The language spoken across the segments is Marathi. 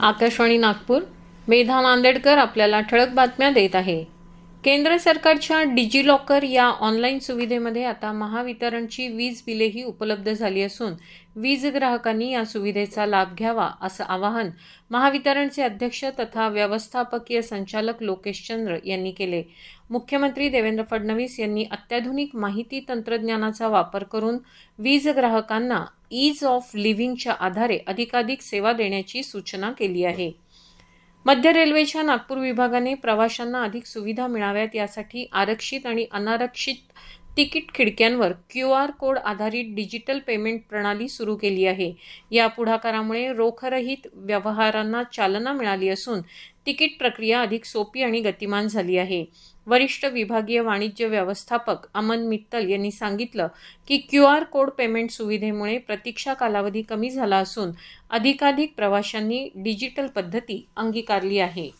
आकाशवाणी नागपूर मेधा नांदेडकर आपल्याला ठळक बातम्या देत आहे. केंद्र सरकारच्या डिजिलॉकर या ऑनलाईन सुविधेमध्ये आता महावितरणची वीज बिलेही उपलब्ध झाली असून वीज ग्राहकांनी या सुविधेचा लाभ घ्यावा असं आवाहन महावितरणचे अध्यक्ष तथा व्यवस्थापकीय संचालक लोकेश चंद्र यांनी केले. मुख्यमंत्री देवेंद्र फडणवीस यांनी अत्याधुनिक माहिती तंत्रज्ञानाचा वापर करून वीज ग्राहकांना ईज ऑफ लिव्हिंगच्या आधारे अधिकाधिक सेवा देण्याची सूचना केली आहे. मध्य रेल्वेच्या नागपूर विभागाने प्रवाशांना अधिक सुविधा मिळाव्यात यासाठी आरक्षित आणि अनारक्षित तिकीट खिडक्यांवर क्यू आर कोड आधारित डिजिटल पेमेंट प्रणाली सुरू केली आहे. या पुढाकारामुळे रोखरहित व्यवहारांना चालना मिळाली असून तिकीट प्रक्रिया अधिक सोपी आणि गतिमान झाली आहे. वरिष्ठ विभागीय वाणिज्य व्यवस्थापक अमन मित्तल यांनी सांगितलं की क्यू आर कोड पेमेंट सुविधेमुळे प्रतीक्षा कालावधी कमी झाला असून अधिकाधिक प्रवाशांनी डिजिटल पद्धती अंगीकारली आहे.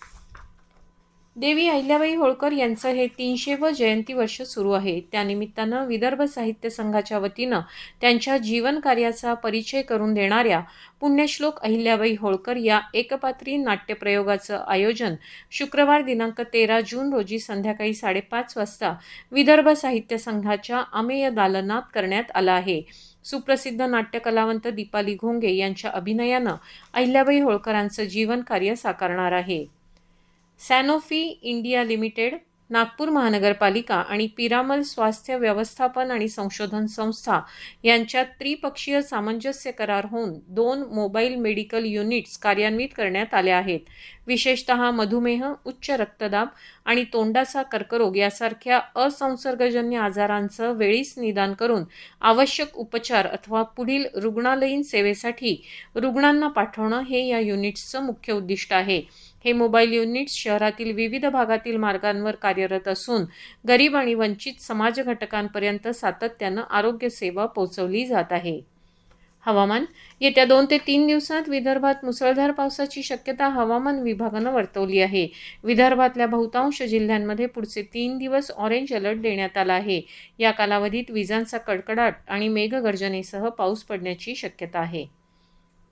देवी अहिल्याबाई होळकर यांचं हे तीनशे व जयंती वर्ष सुरू आहे. त्यानिमित्तानं विदर्भ साहित्य संघाच्या वतीनं त्यांच्या जीवन कार्याचा परिचय करून देणाऱ्या पुण्यश्लोक अहिल्याबाई होळकर या एकपात्री नाट्यप्रयोगाचं आयोजन शुक्रवार दिनांक तेरा जून रोजी संध्याकाळी साडेपाच वाजता विदर्भ साहित्य संघाच्या अमेय दालनात करण्यात आलं आहे. सुप्रसिद्ध नाट्यकलावंत दीपाली घोंगे यांच्या अभिनयानं अहिल्याबाई होळकरांचं जीवन कार्य साकारणार आहे. सॅनोफी इंडिया लिमिटेड नागपूर महानगरपालिका आणि पिरामल स्वास्थ्य व्यवस्थापन आणि संशोधन संस्था यांच्यात त्रिपक्षीय सामंजस्य करार होऊन दोन मोबाईल मेडिकल युनिट्स कार्यान्वित करण्यात आल्या आहेत. विशेषत मधुमेह उच्च रक्तदाब आणि तोंडाचा कर्करोग यासारख्या असंसर्गजन्य आजारांचं वेळीच निदान करून आवश्यक उपचार अथवा पुढील रुग्णालयीन सेवेसाठी रुग्णांना पाठवणं हे या युनिट्सचं मुख्य उद्दिष्ट आहे. हे मोबाईल युनिट्स शहरातील विविध भागातील मार्गांवर कार्यरत असून गरीब आणि वंचित समाज घटकांपर्यंत सातत्यानं आरोग्य सेवा पोहोचवली जात आहे. हवामान येत्या दोन ते तीन दिवसात विदर्भात मुसळधार पावसाची शक्यता हवामान विभागानं वर्तवली आहे. विदर्भातल्या बहुतांश जिल्ह्यांमध्ये पुढचे तीन दिवस ऑरेंज अलर्ट देण्यात आला आहे. या कालावधीत विजांचा कडकडाट आणि मेघगर्जनेसह पाऊस पडण्याची शक्यता आहे.